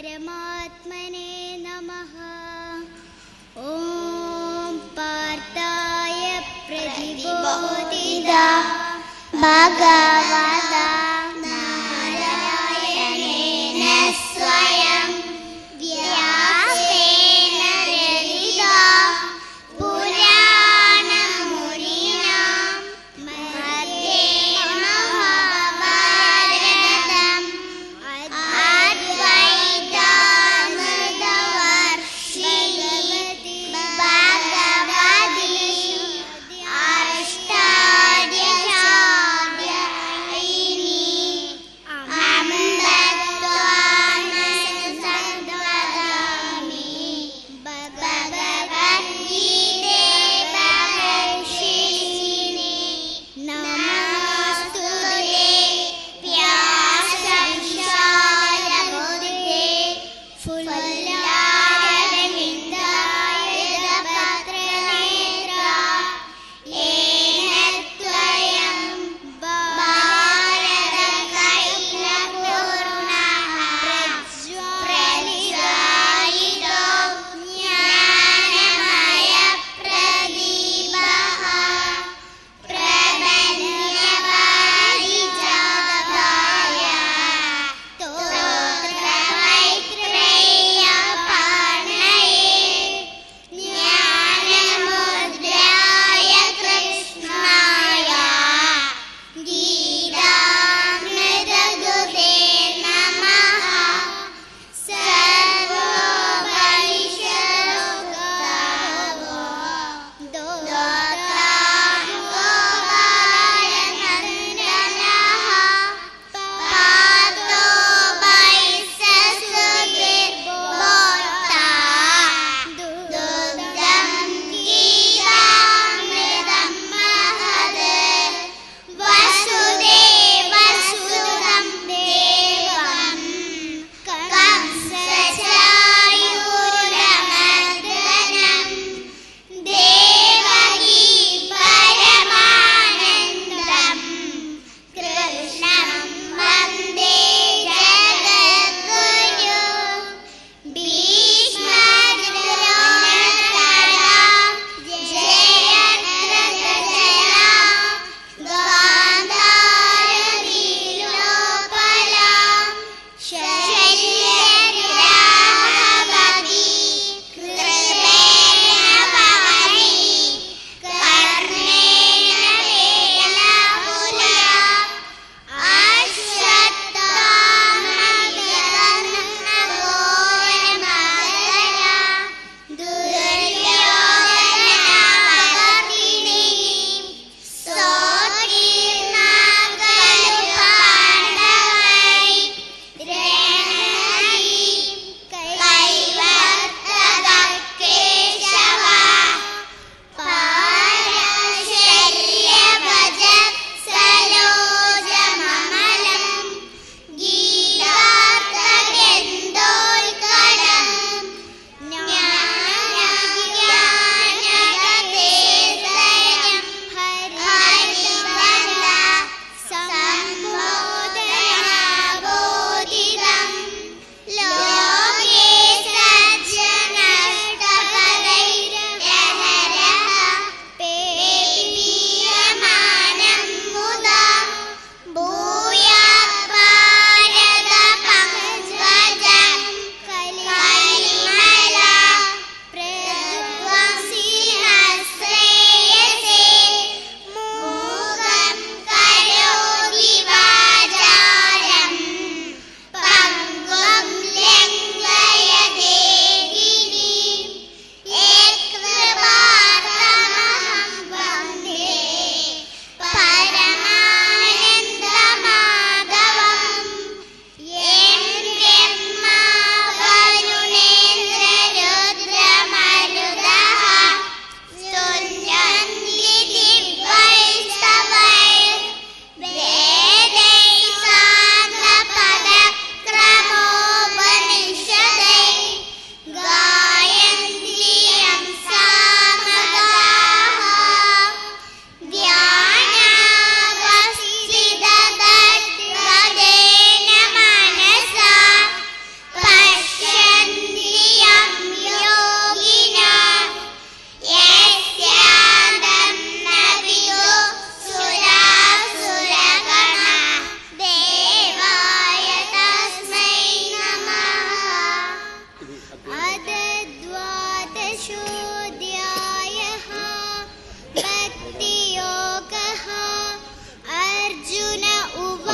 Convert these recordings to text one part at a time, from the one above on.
परमात्मने नमः। ॐ पार्थाय प्रतिबोधिता। भगवता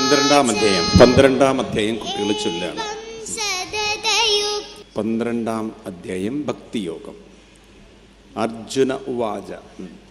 പന്ത്രണ്ടാം അധ്യായം. പന്ത്രണ്ടാം അധ്യായം കുട്ടികൾ ചൊല്ലാണ് പന്ത്രണ്ടാം അധ്യായം ഭക്തിയോഗം. അർജുന ഉവാച. ഉം.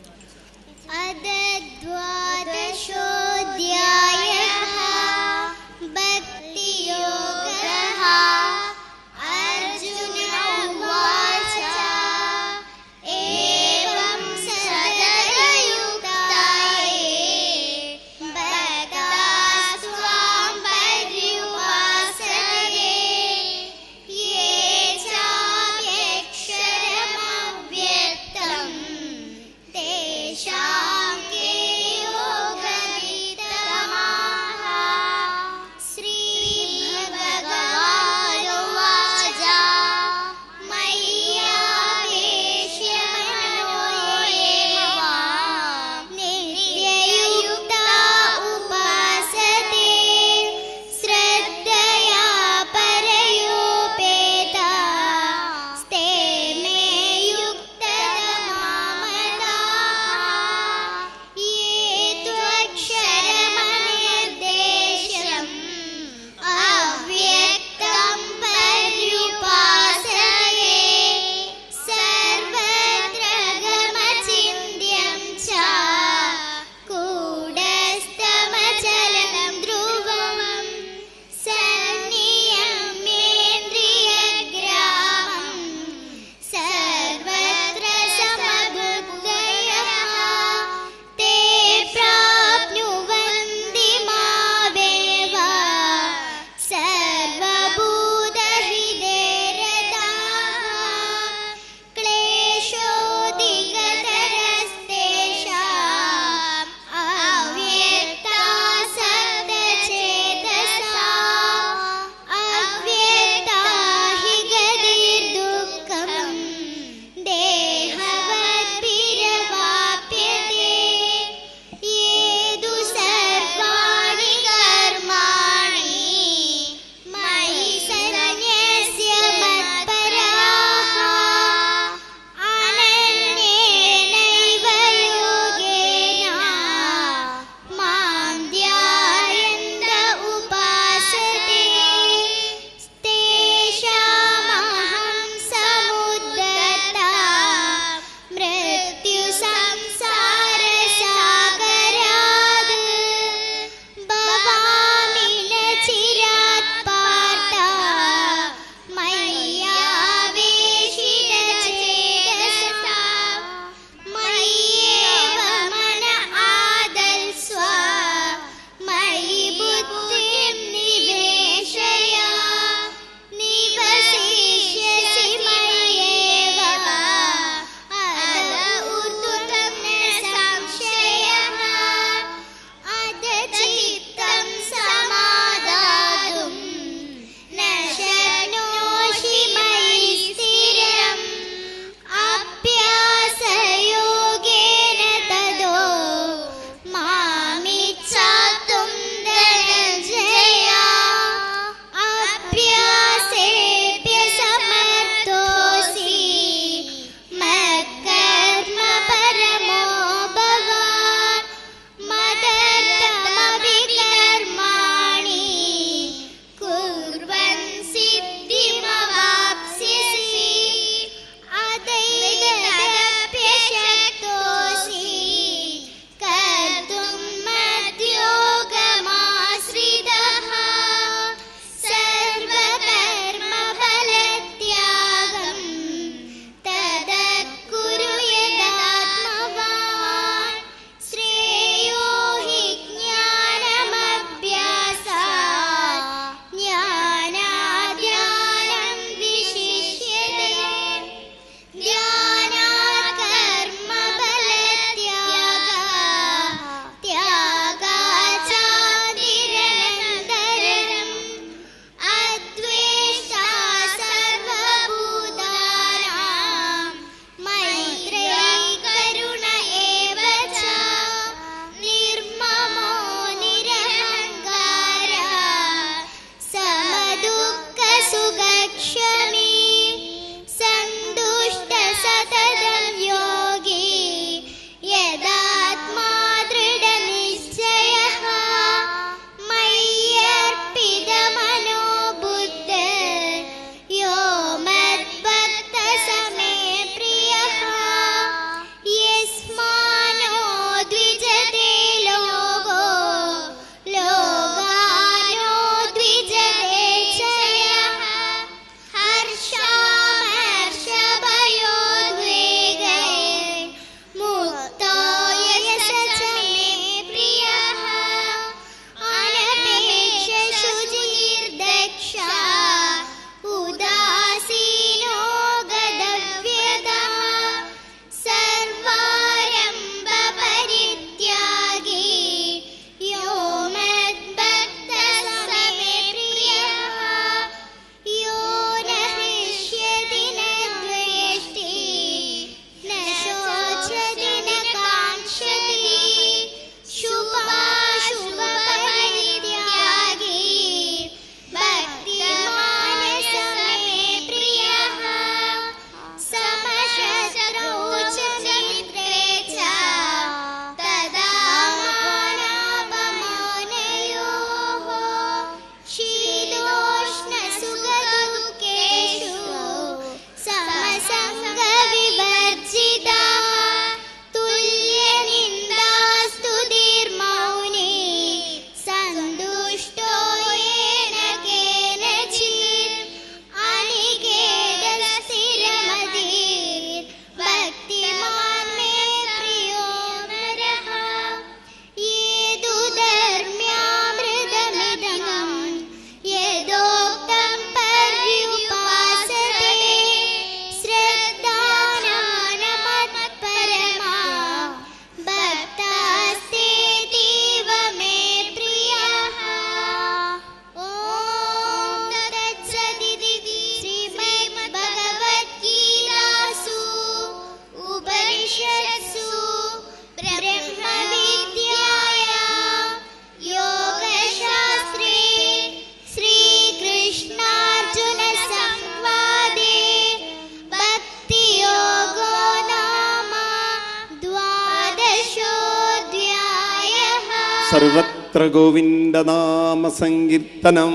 സർവത്ര ഗോവിന്ദ നാമ സങ്കീർത്തനം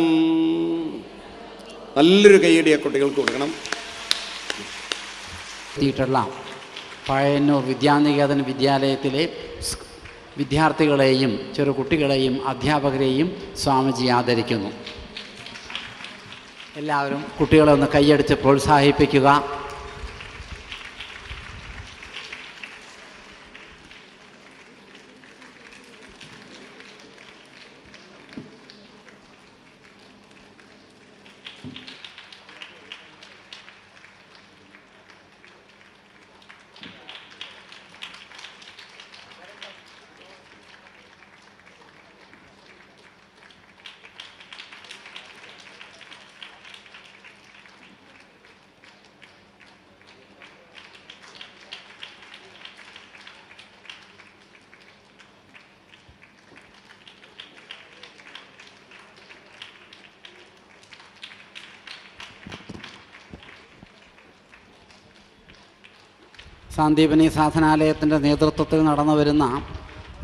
നല്ലൊരു കൈയടി ആ കുട്ടികൾക്ക് കൊടുക്കണം. എത്തിയിട്ടുള്ള പഴയന്നൂർ വിദ്യാനികേതൻ വിദ്യാലയത്തിലെ വിദ്യാർത്ഥികളെയും ചെറു കുട്ടികളെയും അധ്യാപകരെയും സ്വാമിജി ആദരിക്കുന്നു. എല്ലാവരും കുട്ടികളെ ഒന്ന് കൈയടിച്ച് പ്രോത്സാഹിപ്പിക്കുക. സാന്ദീപനി സാധനാലയത്തിന്റെ നേതൃത്വത്തിൽ നടന്നു വരുന്ന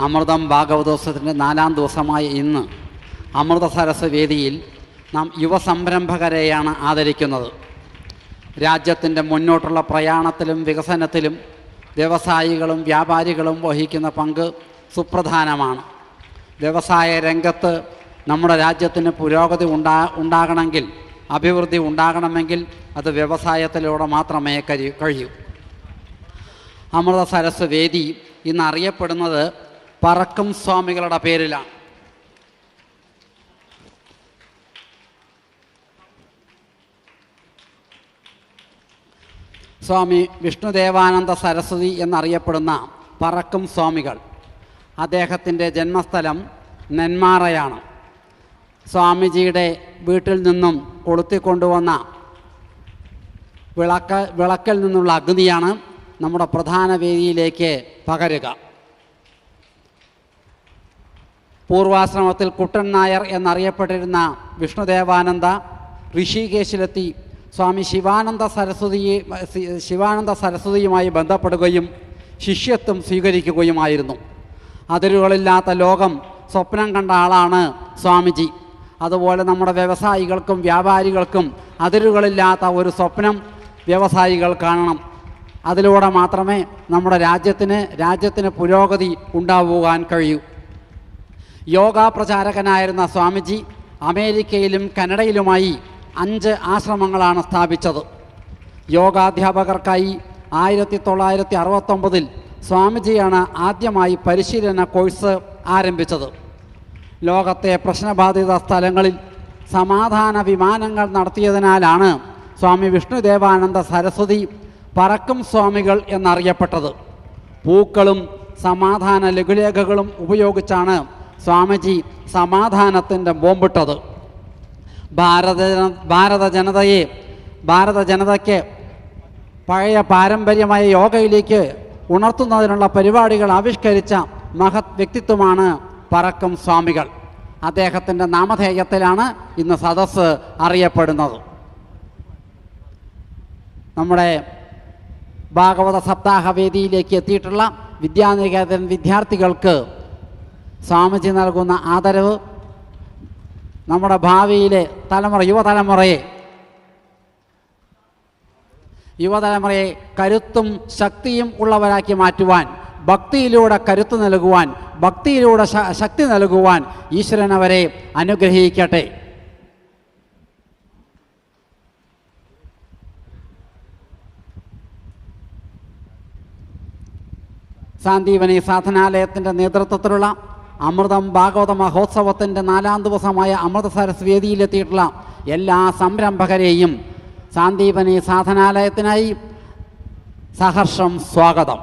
അമൃതം ഭാഗവതോത്സവത്തിന്റെ നാലാം ദിവസമായ ഇന്ന് അമൃത സരസ് വേദിയിൽ നാം യുവസംരംഭകരെയാണ് ആദരിക്കുന്നത്. രാജ്യത്തിന്റെ മുന്നോട്ടുള്ള പ്രയാണത്തിലും വികസനത്തിലും വ്യവസായികളും വ്യാപാരികളും വഹിക്കുന്ന പങ്ക് സുപ്രധാനമാണ്. വ്യവസായ രംഗത്ത് നമ്മുടെ രാജ്യത്തിന് പുരോഗതി ഉണ്ടാ ഉണ്ടാകണമെങ്കിൽ അഭിവൃദ്ധി ഉണ്ടാകണമെങ്കിൽ അത് വ്യവസായത്തിലൂടെ മാത്രമേ കഴിയൂ കഴിയൂ. അമൃത സരസ് വേദി ഇന്നറിയപ്പെടുന്നത് പറക്കും സ്വാമികളുടെ പേരിലാണ്. സ്വാമി വിഷ്ണുദേവാനന്ദ സരസ്വതി എന്നറിയപ്പെടുന്ന പറക്കും സ്വാമികൾ. അദ്ദേഹത്തിന്റെ ജന്മസ്ഥലം നെന്മാറയാണ്. സ്വാമിജിയുടെ വീട്ടിൽ നിന്നും കൊളുത്തിക്കൊണ്ടുവന്ന വിളക്ക വിളക്കിൽ നിന്നുള്ള അഗ്നിയാണ് നമ്മുടെ പ്രധാന വേദിയിലേക്ക് പകരുക. പൂർവാശ്രമത്തിൽ കുട്ടൻ നായർ എന്നറിയപ്പെട്ടിരുന്ന വിഷ്ണുദേവാനന്ദ ഋഷികേശിലെത്തി സ്വാമി ശിവാനന്ദ സരസ്വതിയെ ശിവാനന്ദ സരസ്വതിയുമായി ബന്ധപ്പെടുകയും ശിഷ്യത്വം സ്വീകരിക്കുകയുമായിരുന്നു. അതിരുകളില്ലാത്ത ലോകം സ്വപ്നം കണ്ട ആളാണ് സ്വാമിജി. അതുപോലെ നമ്മുടെ വ്യവസായികൾക്കും വ്യാപാരികൾക്കും അതിരുകളില്ലാത്ത ഒരു സ്വപ്നം വ്യവസായികൾ കാണണം. അതിലൂടെ മാത്രമേ നമ്മുടെ രാജ്യത്തിന് രാജ്യത്തിന് പുരോഗതി ഉണ്ടാവുവാൻ കഴിയൂ. യോഗ പ്രചാരകനായിരുന്ന സ്വാമിജി അമേരിക്കയിലും കനഡയിലുമായി അഞ്ച് ആശ്രമങ്ങളാണ് സ്ഥാപിച്ചത്. യോഗാധ്യാപകർക്കായി ആയിരത്തി തൊള്ളായിരത്തി അറുപത്തൊമ്പതിൽ സ്വാമിജിയാണ് ആദ്യമായി പരിശീലന കോഴ്സ് ആരംഭിച്ചത്. ലോകത്തെ പ്രശ്നബാധിത സ്ഥലങ്ങളിൽ സമാധാന വിമാനങ്ങൾ നടത്തിയതിനാലാണ് സ്വാമി വിഷ്ണുദേവാനന്ദ സരസ്വതി പറക്കും സ്വാമികൾ എന്നറിയപ്പെട്ടത്. പൂക്കളും സമാധാന ലഘുലേഖകളും ഉപയോഗിച്ചാണ് സ്വാമിജി സമാധാനത്തിന്റെ ബോംബിട്ടത്. ഭാരത ഭാരത ജനതയെ ഭാരത ജനതയ്ക്ക് പഴയ പാരമ്പര്യമായ യോഗയിലേക്ക് ഉണർത്തുന്നതിനുള്ള പരിപാടികൾ ആവിഷ്കരിച്ച മഹത് വ്യക്തിത്വമാണ് പറക്കം സ്വാമികൾ. അദ്ദേഹത്തിന്റെ നാമധേയത്തിലാണ് ഇന്ന് സദസ്സ് അറിയപ്പെടുന്നത്. നമ്മുടെ ഭാഗവത സപ്താഹ വേദിയിലേക്ക് എത്തിയിട്ടുള്ള വിദ്യാനികേതൻ വിദ്യാർത്ഥികൾക്ക് സ്വാമിജി നൽകുന്ന ആദരവ്. നമ്മുടെ ഭാവിയിലെ തലമുറ യുവതലമുറയെ യുവതലമുറയെ കരുത്തും ശക്തിയും ഉള്ളവരാക്കി മാറ്റുവാൻ ഭക്തിയിലൂടെ കരുത്ത് നൽകുവാൻ ഭക്തിയിലൂടെ ശക്തി നൽകുവാൻ ഈശ്വരൻ അവരെ അനുഗ്രഹിക്കട്ടെ. സാന്ദീപനി സാധനാലയത്തിന്റെ നേതൃത്വത്തിലുള്ള അമൃതം ഭാഗവത മഹോത്സവത്തിന്റെ നാലാം ദിവസമായ അമൃത സരസ് വേദിയിലെത്തിയിട്ടുള്ള എല്ലാ സംരംഭകരെയും സാന്ദീപനി സാധനാലയത്തിനായി സഹർഷം സ്വാഗതം.